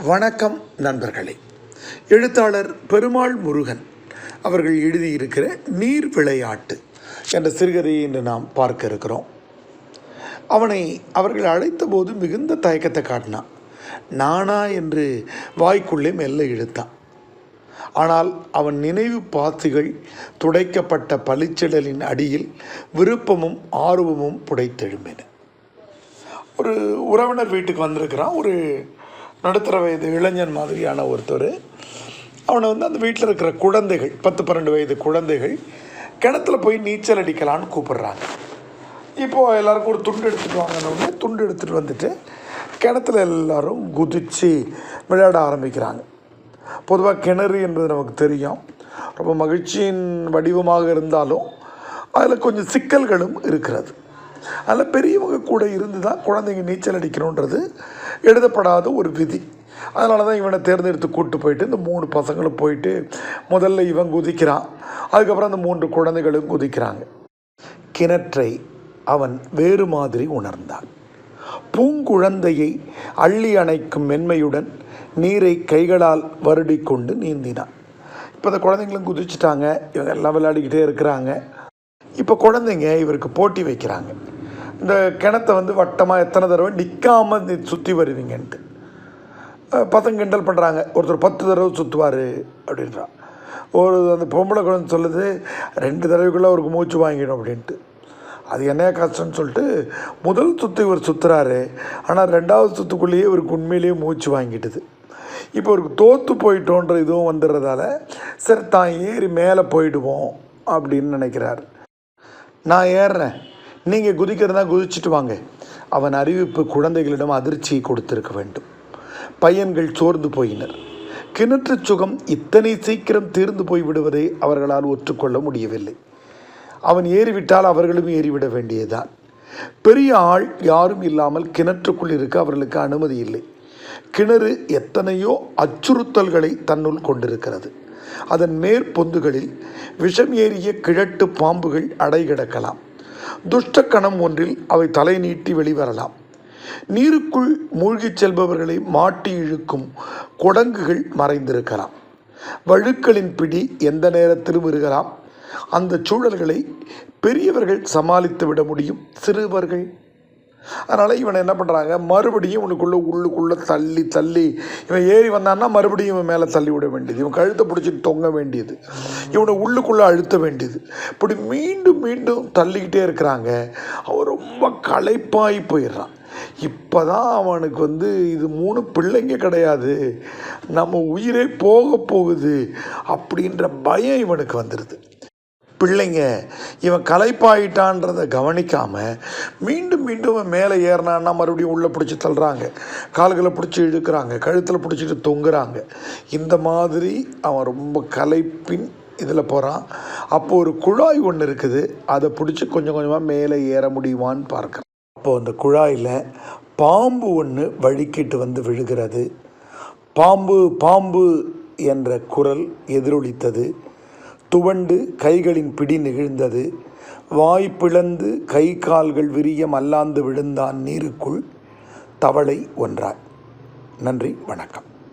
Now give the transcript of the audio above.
வணக்கம் நண்பர்களே. எழுத்தாளர் பெருமாள் முருகன் அவர்கள் எழுதியிருக்கிற நீர் விளையாட்டு என்ற சிறுகதையை இன்று நாம் பார்க்க இருக்கிறோம். அவனை அவர்கள் அழைத்த போது மிகுந்த தயக்கத்தை காட்டினான். நானா? என்று வாய்க்குள்ளே மெல்ல இழுத்தான். ஆனால் அவன் நினைவு பாத்துகள் துடைக்கப்பட்ட பளிச்சிடலின் அடியில் விருப்பமும் ஆர்வமும் புடைத்தெழும்பின. ஒரு உறவினர் வீட்டுக்கு வந்திருக்கிறான். ஒரு நடுத்தர வயது இளைஞன் மாதிரியான ஒருத்தர். அவனை வந்து அந்த வீட்டில் இருக்கிற குழந்தைகள் பத்து பன்னெண்டு வயது குழந்தைகள் கிணத்துல போய் நீச்சல் அடிக்கலான்னு கூப்பிடுறாங்க. இப்போது எல்லாருக்கும் ஒரு துண்டு எடுத்துகிட்டு வாங்கினோடனே துண்டு எடுத்துகிட்டு வந்துட்டு கிணத்துல எல்லாரும் குதித்து விளையாட ஆரம்பிக்கிறாங்க. பொதுவாக கிணறு என்பது நமக்கு தெரியும். ரொம்ப மகிழ்ச்சியின் வடிவமாக இருந்தாலும் அதில் கொஞ்சம் சிக்கல்களும் இருக்கிறது. அதில் பெரியவங்க கூட இருந்து தான் குழந்தைங்க நீச்சல் அடிக்கணுன்றது எழுதப்படாத ஒரு விதி. அதனால தான் இவனை தேர்ந்தெடுத்து கூப்பிட்டு போயிட்டு இந்த மூணு பசங்களும் போயிட்டு முதல்ல இவன் குதிக்கிறான். அதுக்கப்புறம் அந்த மூன்று குழந்தைகளும் குதிக்கிறாங்க. கிணற்றை அவன் வேறு மாதிரி உணர்ந்தான். பூங்குழந்தையை அள்ளி அணைக்கும் மென்மையுடன் நீரை கைகளால் வருடி கொண்டு நீந்தினான். இப்போ இந்த குழந்தைங்களும் குதிச்சுட்டாங்க. இவங்க எல்லாம் விளையாடிக்கிட்டே இருக்கிறாங்க. இப்போ குழந்தைங்க இவருக்கு போட்டி வைக்கிறாங்க. இந்த கிணத்தை வந்து வட்டமாக எத்தனை தடவை நிற்காம சுற்றி வருவீங்கன்ட்டு. பசங்க கிண்டல் பண்ணுறாங்க ஒருத்தர் பத்து தடவை சுற்றுவார் அப்படின்றான் ஒரு அந்த பொம்பளை குழந்தை சொல்லுது ரெண்டு தடவைக்குள்ளே அவருக்கு மூச்சு வாங்கிடும் அப்படின்ட்டு. அது என்ன கஷ்டம்னு சொல்லிட்டு முதல் சுற்று இவர் சுற்றுறாரு ஆனால் ரெண்டாவது சுற்றுக்குள்ளேயே இவருக்கு உண்மையிலேயே மூச்சு வாங்கிட்டுது இப்போ இவருக்கு தோற்று போயிட்டோன்ற இதுவும் வந்துடுறதால சரி தான் ஏறி மேலே போயிடுவோம் அப்படின்னு நினைக்கிறார். நான் ஏறுறேன். நீங்கள் குதிக்கிறதா குதிச்சுட்டு வாங்க. அவன் அறிவிப்பு குழந்தைகளிடம் அதிர்ச்சியை கொடுத்திருக்க வேண்டும். பையன்கள் சோர்ந்து போயினர். கிணற்று சுகம் இத்தனை சீக்கிரம் தீர்ந்து போய் விடுவதை அவர்களால் ஒற்றுக்கொள்ள முடியவில்லை. அவன் ஏறிவிட்டால் அவர்களும் ஏறிவிட வேண்டியதுதான். பெரிய ஆள் யாரும் இல்லாமல் கிணற்றுக்குள் இருக்க அவர்களுக்கு அனுமதி இல்லை. கிணறு எத்தனையோ அச்சுறுத்தல்களை தன்னுள் கொண்டிருக்கிறது. அதன் மேற்பொந்துகளில் விஷம் ஏறிய கிழட்டு பாம்புகள் அடை கிடக்கலாம் துஷ்ட கணம் ஒன்றில் அவை தலை நீட்டி வெளிவரலாம். நீருக்குள் மூழ்கிச் செல்பவர்களை மாட்டி இழுக்கும் குடங்குகள் மறைந்திருக்கலாம். வழுக்களின் பிடி எந்த நேரத்திலும் இருக்கலாம். அந்த சூழல்களை பெரியவர்கள் சமாளித்து விட முடியும். சிறுவர்கள் அதனால் இவனை என்ன பண்ணுறாங்க மறுபடியும் இவனுக்குள்ளே உள்ளுக்குள்ளே தள்ளி தள்ளி இவன் ஏறி வந்தான்னா மறுபடியும் இவன் மேலே தள்ளி விட வேண்டியது. இவன் கழுத்தை பிடிச்சிட்டு தொங்க வேண்டியது. இவனை உள்ளுக்குள்ளே அழுத்த வேண்டியது. இப்படி மீண்டும் மீண்டும் தள்ளிக்கிட்டே இருக்கிறாங்க. அவன் ரொம்ப களைப்பாகி போயிடுறான். இப்போ தான் அவனுக்கு வந்து இது மூணு பிள்ளைங்க கிடையாது. நம்ம உயிரே போக போகுது அப்படின்ற பயம் இவனுக்கு வந்துடுது பிள்ளைங்க இவன் களைப்பாயிட்டான்றதை கவனிக்காமல் மீண்டும் மீண்டும் அவன் மேலே ஏறினான்னா மறுபடியும் உள்ளே பிடிச்சி தள்ளுறாங்க. கால்களை பிடிச்சி இழுக்கிறாங்க கழுத்தில் பிடிச்சிட்டு தொங்குறாங்க. இந்த மாதிரி அவன் ரொம்ப களைப்பின் இதில் போகிறான். அப்போ ஒரு குழாய் ஒன்று இருக்குது அதை பிடிச்சி கொஞ்சம் கொஞ்சமாக மேலே ஏற முடியுமான்னு பார்க்குறான். அப்போது அந்த குழாயில் பாம்பு ஒன்று வழுக்கிட்டு வந்து விழுகிறது. பாம்பு பாம்பு என்ற குரல் எதிரொலித்தது. துவண்டு கைகளின் பிடி நெகிழ்ந்தது. வாய் பிளந்து கை கால்கள் விரிய மல்லாந்து விழுந்தான் நீருக்குள். தவளை ஒன்றாய். நன்றி வணக்கம்.